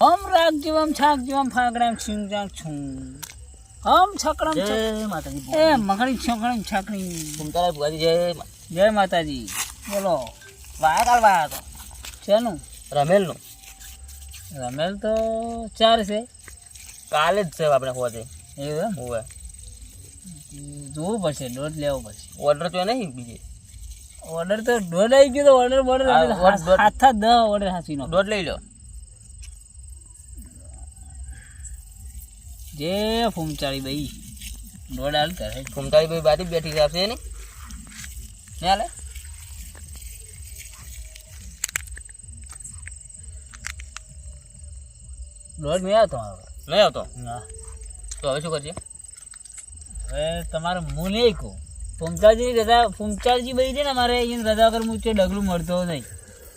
ઓમ રાગ જીવમ છાક જીવમ જાક છું ઓમ છકડમ છક જય માતાજી એ મગડી છકડી છકડી કુંતારા ભુવાજી જય મા- જય માતાજી બોલો વાયા કાલ વાયા તો શેનું રમેલનું રમેલ તો ચાર છે કાલે જ છે આપણે હોજે એવું એમ? હોવે. જોવું પડશે દોઢ લેવો પડશે. ઓર્ડર તો નહીં બીજે. ઓર્ડર તો દોઢ આવી ગયો તો ઓર્ડર બોર્ડર. હાથા દહ ઓર્ડર હાસી નો દોઢ લઈ લો. જે ફૂમચાળી ભાઈ. દોઢ હાલ કરે ફૂમચાળી ભાઈ બાજુ બેઠી આપશે ને? ને હાલે? દોઢ મેં આવતો હવે નહીં આવતો? ના તો હવે શું કરજે? હવે તમારે હું નહીં કહું. ફૂમચાળજી રજા ફૂમચાળજી ભાઈ છે ને મારે એ રજા વગર હું ડગલું મળતો નહીં.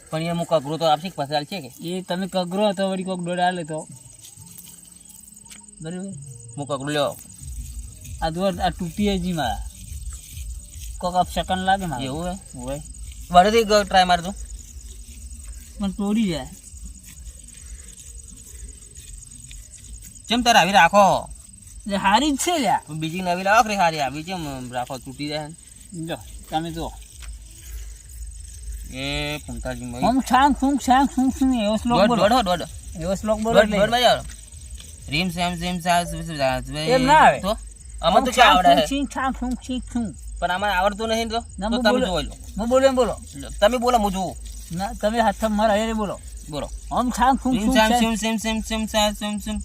પણ એ મુક કગરો તો આપશે પસાર છે કે? એ તમે કગરો હતો વળી કોઈક દોઢ હાલે તો. બરાબર? મુક અઘરું લ્યો આ દોર આ તૂટી હજી મારા. કોક આપ સેકન્ડ લાગે મારે. એવું હે? હોય. વડેથી ટ્રાય મારતું પણ તોડી જાય. જેમ તારે આવી રાખો? એટલે હારી જ છે લ્યા બીજી નવી લાવો કે હારી આવી જેમ રાખો તૂટી જાય જો તમે જો એ કુંતાજી મય હમ છાંગ ફૂંગ છાંગ ફૂંગ ફૂંગ એવો શ્લોક દોઢ બોલો. દોઢ હો, દોઢ એવો શ્લોક બોલો દોઢ એટલે. દોઢમાં જાઓ રીમ સેમ સેમ સા સુ સુ જા સુ એમ ના આવે. તો? આમાં તો હમ ક્યાં છાંગ આવડે? ફૂંગ છે છીંગ છાંગ ફૂંગ છીંગ ફૂંગ. પણ આમાં આવડતું નહીં ને તો? ના, તો હું તમે બોલો. જોઈ લો. હું બોલો એમ બોલો. લો, તમે બોલો હું જોઉં. ના તમે હાથ મારા હારે બોલો. બોલો. હમ છાંગ ફૂંગ રીમ ફૂંગ સેમ છાંગ. સેમ સેમ સેમ સેમ સા સેમ સેમ.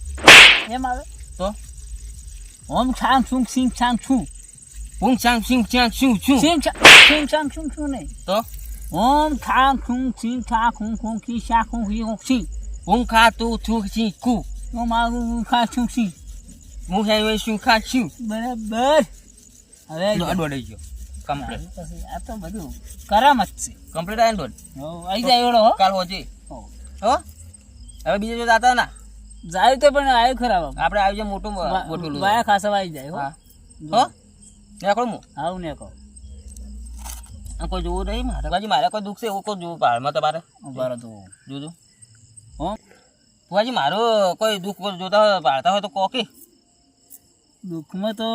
એમ આવે? તો? ઓમ છાંગ શું સિંગ છાંગ છું ઓમ છાંગ સિંગ છાંગ શું છું સિંગ છાંગ છીંગ છાંગ છું છું નહીં. તો? ઓમ છાંગ શું સિંગ છાંગ ફૂંગ ફૂંગ ખી શા ફૂંગ ખી ફૂંગ છીંગ. હું ખા તું છું સિંગ કુ. ઓમ આગુ ખા છું સિંગ હું હે શું ખા છું? બરાબર. હવે દોઢ ગયો કમ્પ્લીટ. આ તો બધું કરામત છે. કમ્પ્લીટ આયા ને? દોઢ હો, જાય એવડો કાલ હોજે. હો. હો? હવે બીજો જો દાતા ના. જાય તો પણ આવ્યો ખરાબ આપણે આવી જાય મોટું મોટું વાયા ખાસા વાઈ જાય હો. હા. નેકળો હું આવું ને કહો. આ કોઈ જોવું નહીં? મારે બાજી મારે કોઈ દુઃખ છે એવું કોઈ જોવું પાડમાં તમારે? ઉભારો તો જોજો. હો? ફુવાજી મારો કોઈ દુઃખ જોતા હોય પાડતા હોય તો કોકી દુઃખમાં તો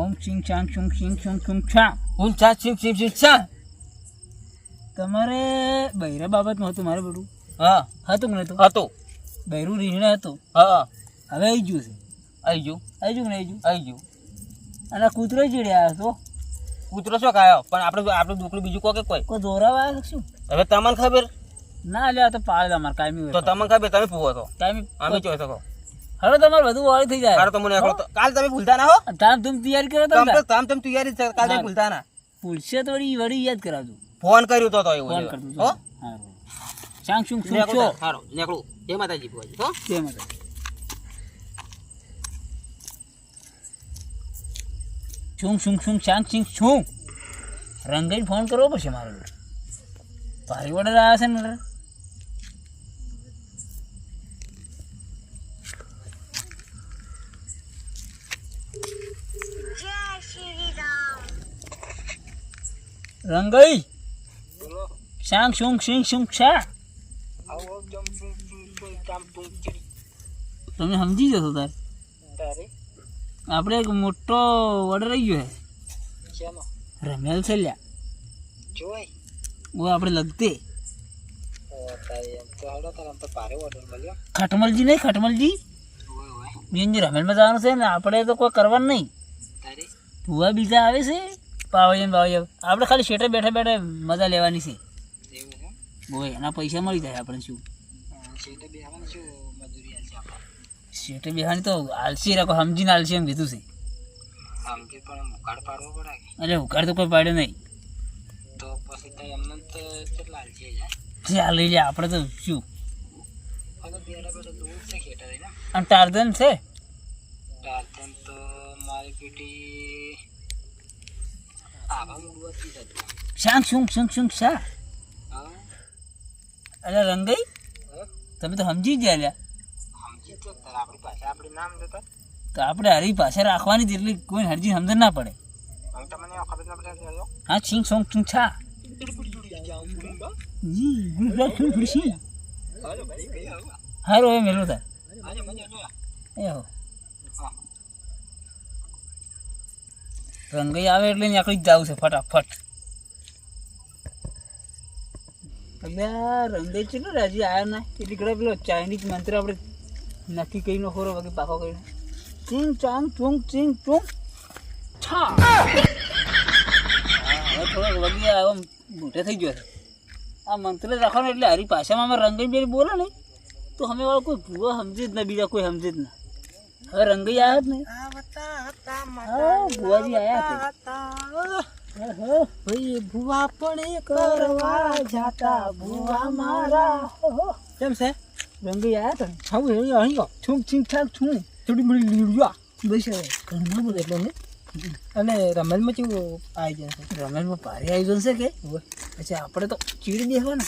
ઓમ ચિંગ ચાંગ ચુંગ ચિંગ ચુંગ ચુંગ છા હું ચા ચિંગ ચિંગ છીપ ચા તમારે બૈરા બાબતમાં હતું મારે બધું. હા. હતું કે નતું હતું. બૈરું રીહણે હતું. હા. હવે આવી ગયું છે. આવી ગયું. આવી ગયું કે નહીં આવી ગયું? અને કૂતરો ચીડ્યા હતો કૂતરો શું ખાયો પણ આપણે આપણું દુકડું બીજું કોકે કોઈ? કોઈ દોરાવા આવ્યો શું? હવે તમને ખબર? ના લે તો પાડે તમારે કાયમી તો તમને ખબર તમે પૂવો તો કાયમી અમે જોઈ શકો. હવે તમારે બધું વાળી થઈ જાય. તો મને કાલ તમે ભૂલતા ના હો? તામ તમે તૈયારી કરો તમે તમે તામ તૈયારી કાલ તમે ભૂલતા ના. ભૂલશે તો વળી યાદ કરાવજો. ફોન કર્યો તો તો એવું ફોન કરજો હો? સારું ચાંગ શું શું છો. હારું, નીકળું. જય માતાજી ભુવાજી, હો? જય માતાજી. શું શું શું ચાંગ ચીંગ શું રંગઈ ફોન કરવો પડશે મારે પારી ઓર્ડર આવ્યા છે ને રંગઈ. શાંગ શું સિંગ શું શા તમે સમજી જશો તાર? આપણે એક મોટો ઓર્ડર આવી ગયો છે. રમેલ છે લ્યા ઓ આપણે લગતે. ખટમલજી નહીં ખટમલજી? બેન જે રમેલમાં જવાનું છે ને આપણે તો કોઈ કરવાનું નહીં. ભૂવા બીજા આવે છે? પાવડિયા પાવડિયા આપણે ખાલી શેઠે બેઠા બેઠા મજા લેવાની છે. એના પૈસા મળી જાય આપણે શું? શેઠે બેહાની તો આલસી રાખો સમજીને આલસી એમ કીધું છે. એટલે ઉકાળ તો કોઈ પાડ્યો નહીં. ચાલ લઈ લે આપણે તો શું? અને ટાર્ઝન છે? શાંગ શું શું શું? શા અરે રંગાઈ? તમે તો સમજી જ ગયા લ્યા તો આપણે હરી પાસે રાખવાની જ એટલી કોઈ હરજી સમજણ ના પડે. હા છીંગ સોંગ છીંગ છા. જી ગુજરાત શું ખુશી હારું હવે મેલું તાર. એ હો. રંગઈ આવે એટલે નીકળી જ જવું છે ફટાફટ. એટલે આ રંગે છે ને રાજી આવ્યા ના. એટલી દીકરા પેલો ચાઇનીઝ મંત્ર આપણે નક્કી કરીને ખોરો વગે પાકો કરીને. ચીંગ ચાંગ ચુંગ ચીંગ ચુંગ. છા. હવે થોડોક વગી આવ્યો મોટે થઈ ગયો આ મંત્ર રાખવાનો એટલે હારી ભાષામાં અમે રંગઈ બેરી બોલે ને તો અમે વાળો કોઈ ભૂવા સમજે જ ના બીજા કોઈ સમજે જ ના. હવે રંગઈ આવ્યા જ નહીં. હા ભુવાજી આવ્યા હતા. ભાઈ ભુવા પણ કરવા જાતા ભુવા મારા. કેમ છે? રંગી આયા તને? ને આવું અહીં ગયો છું છીંક છાક છું. થોડી બધી લીડ્યો બસ. ઘણું બધું એટલે ને અને રમેલમાં કેવું આવી જશે છે? રમેશમાં ભારે આવી છે કે? પછી આપણે તો ચીડી બેસવાના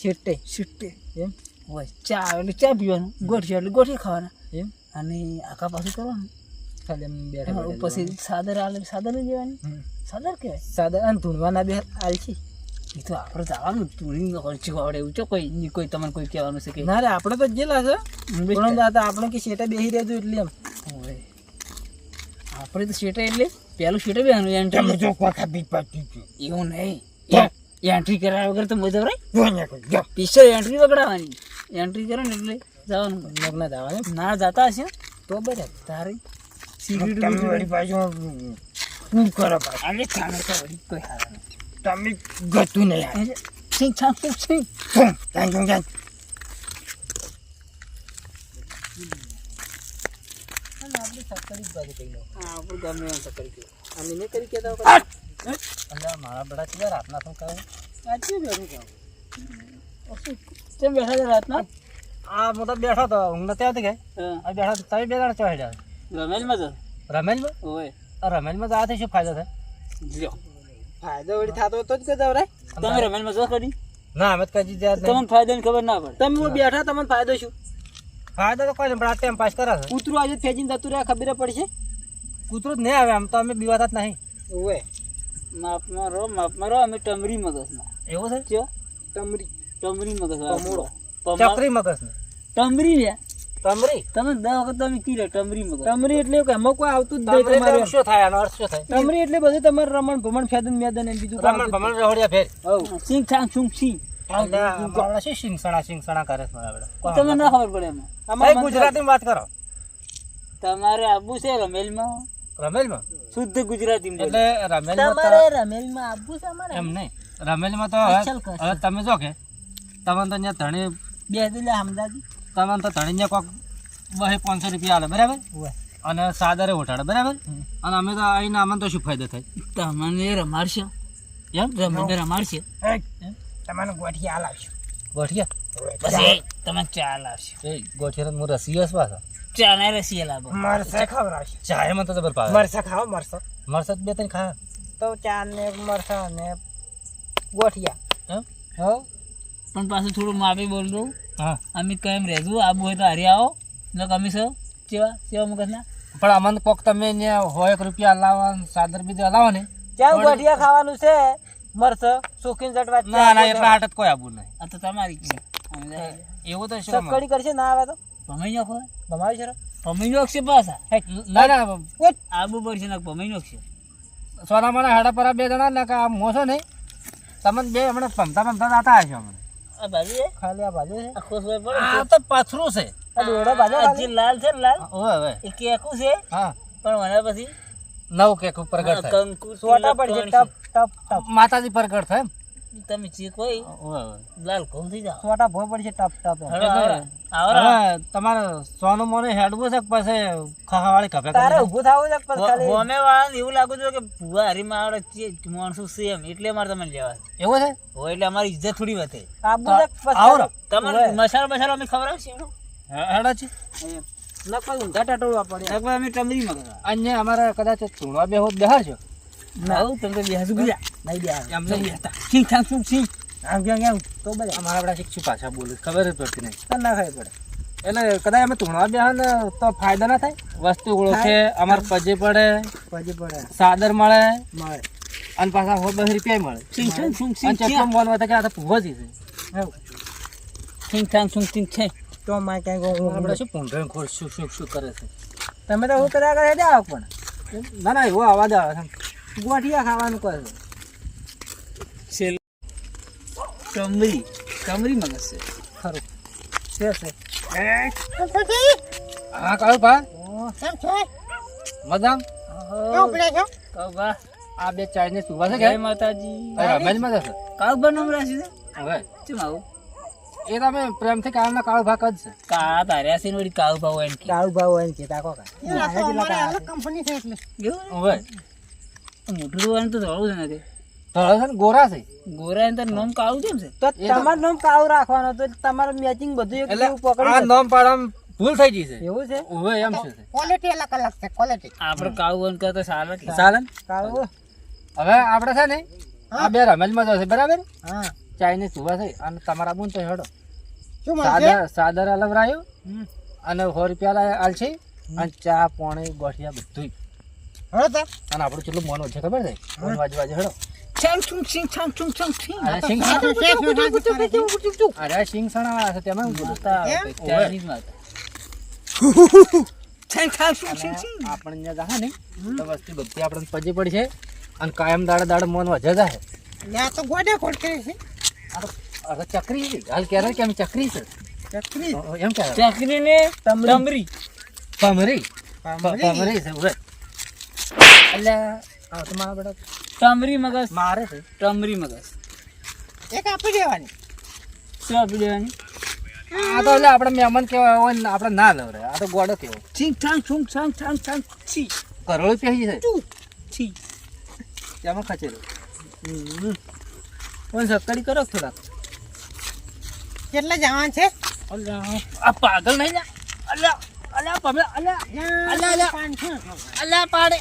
છેટે સિટ્ટે એમ? હોય ચા આવે એટલે ચા પીવાનું. ગોઠિયા એટલે ગોઠિયા ખાવાના. એમ? અને આખા પાછું કરવાનું. ખાલી એમ બેઠા એમાં પછી સાદર આવે સાદર લઈ જવાની કે સાદર અને ધૂણવાના બે આલ છે. એ તો આપણે જવાનું તુરી આવડે એવું છે. કોઈ કોઈ તમને કોઈ કહેવાનું છે કે ના રે આપણે તો જેલા છે. પણ આપણે કે શેટા બેસી રહેજો એટલે એમ. આપણે તો શેટે એટલે પેલું શેટે બેવાનું એન્ટ્રી એવું નહીં. એન્ટ્રી કરાવ્યા વગર તો મજા રહે પિક્ચર એન્ટ્રી વગડાવાની. એન્ટ્રી કરે ને એટલે જવાનું. લગ્ન જવાનું ના જતા હશે. તો બરાબર. તારી સિગરેટ શું કરો અરે ચાલે તો વળી કોઈ હારા નહીં. તમે ગતું નહીં અરે, છીંક છાક ફૂંક છીંક. આપણે સત્તરી બાજુ કહી લો હા, આપણે ગમે એમ તો કરી દઈએ. અમે નહીં કરી કહેતા હટ! અંદર મારા બડા છે રાતના શું કહે સાચું બેઠું છું. ઓછું. કેમ બેઠા છે રાતના આ મોટા બેઠો તો ઊંઘ નથી આવતી કે હા. આ બેઠા તો તમે બે જણા ચોહેડ્યા રમેશમાં જ રમેલમાં હોય આ રમેલમાં જવાથી શું ફાયદો થાય? લ્યો. ફાયદો વળી થતો તો જ કે દવરાય તમે રમેશમાં જો કરી? ના અમે કદી જ્યાં તમને ફાયદાની ખબર ના પડે. તમે બેઠા તમને ફાયદો શું? ફાયદો તો કોઈ નહીં ટાઈમ પાસ કરે છે કૂતરું આજે ફેજીને જતું રહ્યા ખબર પડશે? કૂતરું જ નહીં આવે આમ તો અમે બીવાતા જ નહીં. ઓવે. માપમાં રહો માપમાં રહો અમે ટમરી મગજના. એવું છે? ચો. ટમરી. ટમરી મગજ ટમોડો. ચકરી મગજ ને ટમરી લે તમરી? તમે દસ વખત તમે કીધે ટમરી મગજ. તમરી એટલે એમાં કોઈ આવતું જ નહીં તમારે શું થાય આનો અર્થ શું થાય? ટમરી એટલે બધું તમારે રમણ ભમણ ફેદન મેદન એમ બીજું રમણ ભમણ રહોડિયા ફેર સિંગ છાંગ છુંગ સિંગ એટલે મારા શું શિંગસણા શિંગસણા કરે છે રમેલમાં રમેલ ના ખબર પડે એમાં. ભાઈ અમારે ગુજરાતીમાં વાત કરો. તમારે આબુ છે રમેલમાં? રમેલમાં? શુદ્ધ ગુજરાતી એટલે રમેલમાં આબુ છે અમારે? એમ નહીં. રમેલમાં તો તમે જો કે તમને તો અહીંયા ધણી બે દિલે હમદાદી તમને તો ધણી ને કોક બહે પાંચસો રૂપિયા આલે બરાબર? અને સાદરે ઉઠાડે બરાબર? અને અમે તો આવીને આમાં તો શું ફાયદો થાય? તમને રમાડશે. એમ? રમને રમાડશે. તમને ગોઠિયા લાવશું ગોઠિયા? બસ એ તમે ગોઠિયા હું રસીયસ પાછા. ચા ના રસી લાવો. મરસા ખવડાવશે ચાયમાં તો જબર ભાવે મરસા ખાઓ મરસા. મરસા બે ત્રણ ખા. તો ચા ને મરસા ને ગોઠિયા. હો પણ પાછું થોડું માફી બોલ દઉં. હા. અમે કેમ રહેતું આબુ હોય તો હારી આવો. ન કમી છો? કેવા કેવા મગજના પણ અમને કોક તમે હોય એક રૂપિયા લાવવા સાદર બીજે લાવો ને. ક્યાં ગોઠિયા ખાવાનું છે? મરસ સુખીન જટવા ના ના એટલા હાટ કોઈ આબુ નહીં. આ તો તમારી અમે. એવું તો શું કરશે ના આવે તો? ભમાઈ નાખો ભમાવી છે ભમાઈ નાખશે પાછા. ના ના આબુ પડશે ને ભમાઈ નાખશે. સોના મને હાડા પર બે જણા ને આમ મોસો નહીં. તમે બે હમણાં પમતા પમતા જાતા હશો હમણાં. આ બાજુ ખાલી આ બાજુ છે આખો સોય પડે. આ તો પાથરું છે. આ દોડો બાજુ જે લાલ છે ને લાલ ઓય હવે એ કેકું છે. હા. પણ મને પછી નવ કેક પ્રગટ થાય કંકુ સોટા પડશે ટપ ટપ ટપ. માતાજી પ્રગટ થાય એમ. તમે ચીક હોય લાલ કોમ થઈ જાવ સોટા ભોય પડશે ટપ ટપ તમારે સોનું મોને હેડવું છે કે પછી ખાવાવાળી કપે તારે ઊભું થવું છે હો- હોમે વાળાને એવું લાગુ છે કે ભૂવા હરીમાં આવડે છે માણસો છે એટલે અમારે તમને લેવા એવું છે? હોય એટલે અમારી ઇજ્જત થોડી વધે. આવરો તમારે મસાલો મસાલો અમે ખબર એનો? હેડા છે. ન કોઈ ઊંધા ટાટોળવા પડે એક વાર અમે ટમરી ગયા અહીંયા અમારે કદાચ થોડા બે હોત બેહાડજો. ના. તમે તો બેસું ગયા. નહીં બેહાડે. એમ નહીં. નહીં બેસતા. છાંક છૂંક છીંક. આમ ક્યાં કેમ? તો બધા અમારા બધા શીખશું પાછા બોલું ખબર જ પડતી નહીં. ના ખાઈ પડે. એટલે કદાચ અમે ધૂણવા બેહો ને તો ફાયદો ના થાય? વસ્તુ ઓળખે અમારે પજે પડે. પજે પડે. સાદર મળે. મળે. અને પાછા હો રૂપિયા મળે. સિંગ છંગ સુંગ સિંગ ચેક મોન હોય તો કે આ તો જ છે સિંગ છંગ સુંગ સિંગ છે. તો માય કઈ આપણે શું પૂંઢણ શું શું શું કરે છે? તમે તો હું કર્યા કરે જાવ પણ. ના ના એવો અવાજ આવે છે. ગોઠિયા ખાવાનું કહે છે. કમરી કમરી. મગજ છે ખરું. છે છે. હા કાળું કહો બા આ બે ચાઇનીઝ સુવા છે કે? માતાજી. રમેશમાં જશે. કાળ બનાવ રાશી છે? હવે? ચમ આવું? એ તમે પ્રેમથી કાળના કાળો ભાગ જ છે. કા તાર્યા છે ને વળી કાળ ભાવ એન કે. કાળું ભાવ હોય કે તાકો કા. એવું? હવે? મોટું જોવાનું તો ધોળું છે ને ધોળો છે ગોરા છે. ગોરા ને નામ કાળું છે? તો તમારું નામ કાળું રાખવાનું તો તમારું મેચિંગ બધું એક પકડી આ નામ પાડવામાં ભૂલ થઈ ગઈ છે. એવું છે? ઓવે એમ છે આપણે કાળું બંધ કરતો સારા કે કાળું હવે આપણે છે ને આ બે રમેશમાં જશે બરાબર? ચાઇનીઝ સુવા છે અને તમારા બુન તો હેડો. સાદર સાદર અલગ રાયો અને સો રૂપિયા આલશે અને ચા પાણી ગોઠિયા બધું અને આપણું કેટલું મોન છે ખબર છે? મોન વાજ વાજે હેડો છંગ છુંગ સિંગ છંગ સિંગ અરે સિંગ અરે છે તેમાં હું બોલું? ચાઇનીઝમાં છંગ છંગ છુંગ સિંગ સિંગ આપણને જાહે ને તો વસ્તી બધી આપણને પજે પડશે અને કાયમ દાડે દાડે મોન વજે જાહે. આ તો અરે ચક્રી છે. હાલ ક્યારે કેમ ચકરી છે? ચકરી. એમ કે ચકરી ને તમરી. પમરી પમરી છે એટલે આ તો મારા બેટા ટમરી મગજ. મારે છે. ટમરી મગજ. એક આપી દેવાની. શું આપી દેવાની? આ તો એટલે આપણે મહેમાન કેવા હોય ને આપણે ના લવરે આ તો ગોડો કેવો સિંગ છંગ છુંગ છંગ છંગ છંગ છી કરોડો પહેરી છે. છી તેમાં ખચેલો પણ સક્કડી કરો થોડાક કેટલા જવાનું છે? આ પાગલ નહીં અલ્યા અલ્યા પમે અલ્યા. અલ્યા અલ્યા પાડે.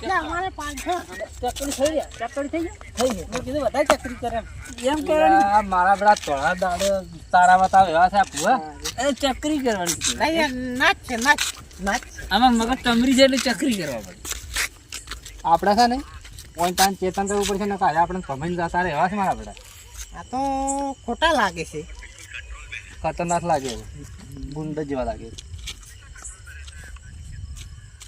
અમારે ચકડી થઈ ગયા. ચકડી થઈ ગયા થઈ ગયા મેં કીધું બધા ચકડી કરે એમ. કરવાની? મારા બધા થોડા દાડે તારા બતાવે એવા છે આ ભૂવા એ ચકરી કરવાની છે. નાચ છે નાચ. નાચ? આમાં મગજ ટમરી છે એટલે ચકરી કરવા પડે. આપણે છે ને પોઈન્ટ તાન ચેતન કરવું પડશે ને કાલે આપણે કમાઈને જતા. રહે છે મારા બધા આ તો ખોટા લાગે છે. ખતરનાક લાગે ગુંડ જેવા લાગે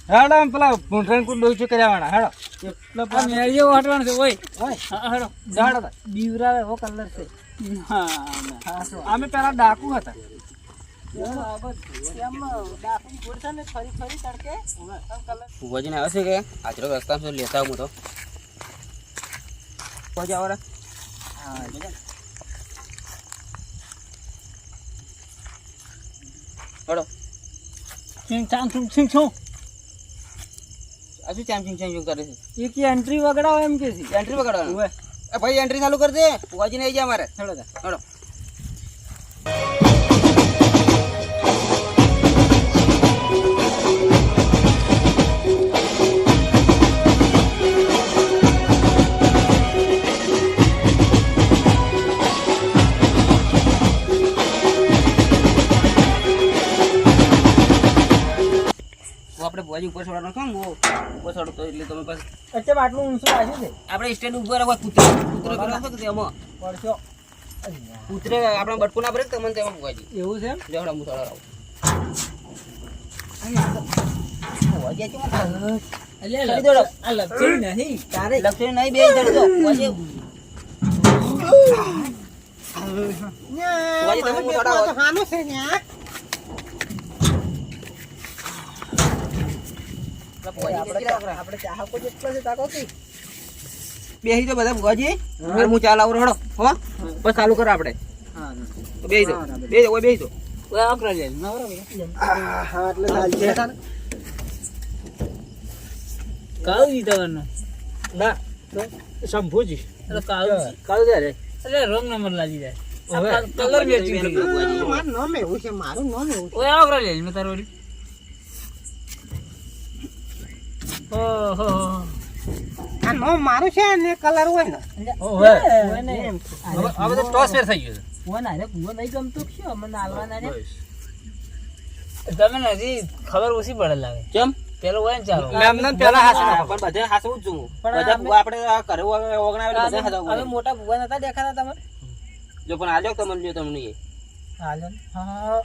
હેડો આમ પેલા ભૂંઠણ કુદ ડોઈ કર્યા હેડો. એટલે આ મેળીઓ હટવાનું છે ઓય. ઓય. હા હેડો. જાડો તા. બીવરાવે એવો કલર છે. હા ના. અમે પેલા ડાકુ હતા. ભુવાજીને આવે છે કે? આજરો રસ્તા પર લેતા હું તો ભુવાજી આવો. હળો સિંગ ચાંગ સિંગ છું આ ચેમ ચામ ચેમ કરે છે? એક એન્ટ્રી વગડાવો એમ કે છે. એન્ટ્રી એ ભાઈ એન્ટ્રી ચાલુ કરી દે. ભુવાજી નહીં જાય મારે. ચડો તા. હળો ઉપર ભુવાજી ઉપર છોડવાનું ઉપર છોડો તો એટલે તમે બસ એટલે આટલું ઊંચું આવ્યું છે આપણે સ્ટેન્ડ ઉપર હવે કૂતરો કૂતરો પેલો હતો કે તેમાં. પડશો. કૂતરે આપણે બટકું ના ભરે તમને તેમાં ભુવાજી એવું છે એમ? લેવડા હું થોડા રહું લપસી નહીં તારે. લક્ષણ નહીં બે જડતો ભુવાજી તમે હું થોડા છે ને બેસી તો બધા ભુવાજી હું. ચાલ આવું રડો હો? બસ ચાલુ કરો આપણે. હા તો બેસી દો બે દો ઓય બેસી દો ઓય આકરા લે નવરા ભાઈ હા એટલે ચાલશે. કાળું જીતવાનું ના. શંભુજી. એટલે કાળું છે. કાલ દે રે. એટલે રોંગ નંબર લાગી જાય. હવે. કલર મેચિંગ મારું નામ એવું છે મારું નામ એવું ઓય આકરા લે મેં તારો વળી ઓહો. આ નામ મારું છે ને કલર હોય ને. ઓવે હવે- હવે તો ટોસ ફેર થઈ ગયો છે કુવો નહીં ગમતો શું અમને નાલવાના રે બસ. આ તો કલર મેચિંગ થઈ ગયું હવે હવે તો ટોસ ફેર થઈ ગયો છે. ઓય આકરા લે મેં તારો વળી હવે હવે તો ટોસ ફેર થઈ ગયો છે તમે હજી ખબર ઓછી પડે લાગે. કેમ? પેલો હોય ને ચાલો. એમને પેલા હાસુ પણ બધે હાસવું જ જોઉં પણ બધા અમે- આપણે ઘરે ઓગણાવેલા બધા હાસવું અમે મોટા ભૂવા નતા દેખાતા તમે? જો પણ આજો તમને જો તમને એ. હા.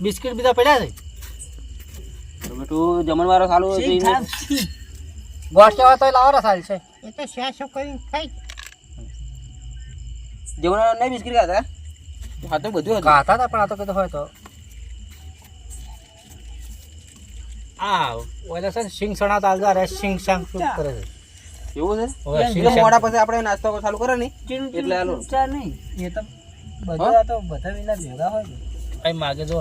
બિસ્કિટ બીજા પડ્યા છે? તો બેટું જમણવારો તો ગોઠ હોય તો લાવો સારી છે. એ તો શ્યા શું કરીને ખાઈ. જમણવારો નહીં બિસ્કિટ ખાતા? હા તો બધું હતું. ખાતા હતા પણ આ તો કીધું હોય તો. આ ઓલા છે સિંગ સણા તાલગા રે સિંગ સંગ શું કરે છે? એવું છે? સિંગ મોડા પછી આપણે નાસ્તો ચાલુ કરે ને એટલે હાલો. ચા નહીં. એ તો બધા તો બધા વિના ભેગા હોય ને માગે જો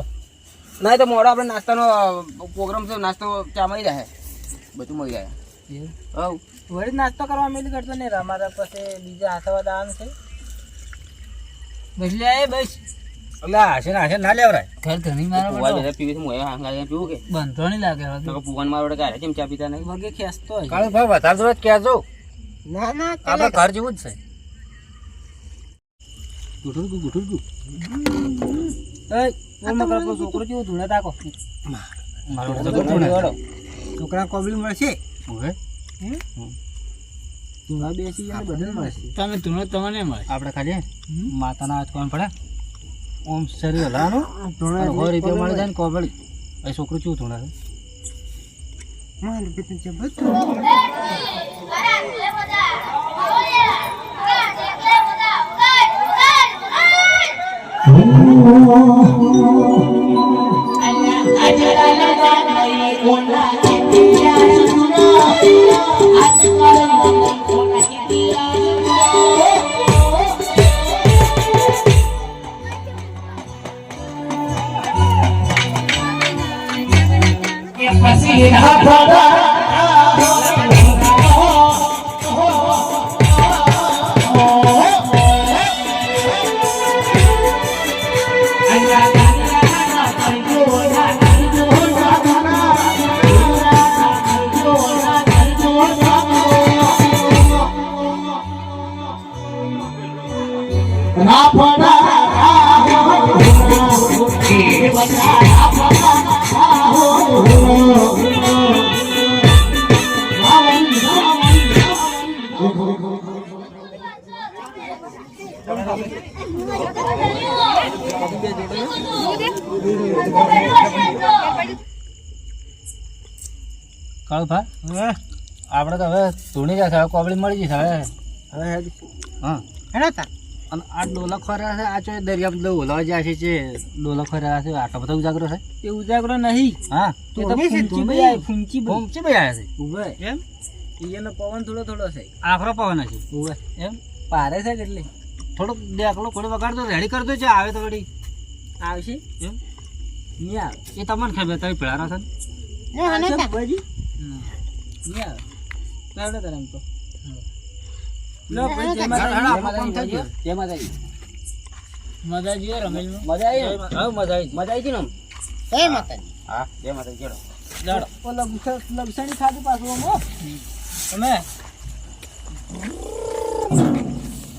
ના તો મોડો આપણે નાસ્તાનો પ્રોગ્રામ છે નાસ્તો ત્યાં મળી જાય. બધું મળી જાય. હવ. વળી નાસ્તો કરવા મેલી કરતો ને અમારા પછી બીજા હાથવા દાવાનું છે. બસ લે એ બસ. એટલે હાશે ને હાશે ના લેવરાય. ઘર ધણી મારા ભૂવા બધા પીવે છે મોય એ હાંગા પીવું કે? બંધો નહીં લાગે તો ભૂવાન મારો કાઢે કેમ ચા પીતા નહીં? વગે ખેંચતો હોય. કાળો ભાઈ વધારે જોવે તો કહેજો. ના ના આપણે ઘર જેવું જ છે. ગુઠુરગું ગુઠુરગું છોકરો કેવું ધૂળે તાકો. છોકરા કોબલી મળશે? ધૂળા બેસી જાય બધું મળશે. તમે તુનો તમને મળે. આપણે ખાલી માતાના હાથ કોણ પડે. ઓમ શરીર હલાવાનું અને સો રૂપિયા મળી જાય ને કોબળી. એ છોકરું ચેવું ધૂણા છે? amor. કાળુ ભાઈ? આપણે તો હવે ધૂણી જશે હવે કોબળી મળી જશે હવે. હવે હા. હેડા તા. અને આ ડોલા ખોરા છે આ ચો દરિયા બધો ઓલાવા જાય છે જે ડોલા ખોરા છે આટલો બધો ઉજાગરો છે. એ ઉજાગરો નહીં. હા. તો ફૂંચી આવી, ફૂંચી બી. ઓમ ચી ભાઈ. આવ્યા છે. ઉભે. એમ? એનો પવન થોડો થોડો છે. આખરો પવન છે ઉભે. એમ? પારે છે કેટલી? થોડોક દેખલો થોડો વગાડતો રેડી કરતો છે આવે તો વળી. આવશે? એમ? નહીં આવે એ તમને ખબર તમે પેલા છે ને? હને તા. બાજી? નહીં આવે તારે એમ તો મજા આવી જય ખાધું પાછું તમે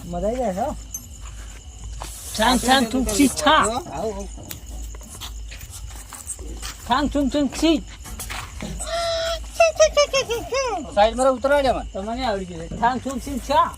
મજા આવી છી સાઈડ મારા ઉતરાય ને તમને આવડી ગયું થાન છૂપ સિંહ છા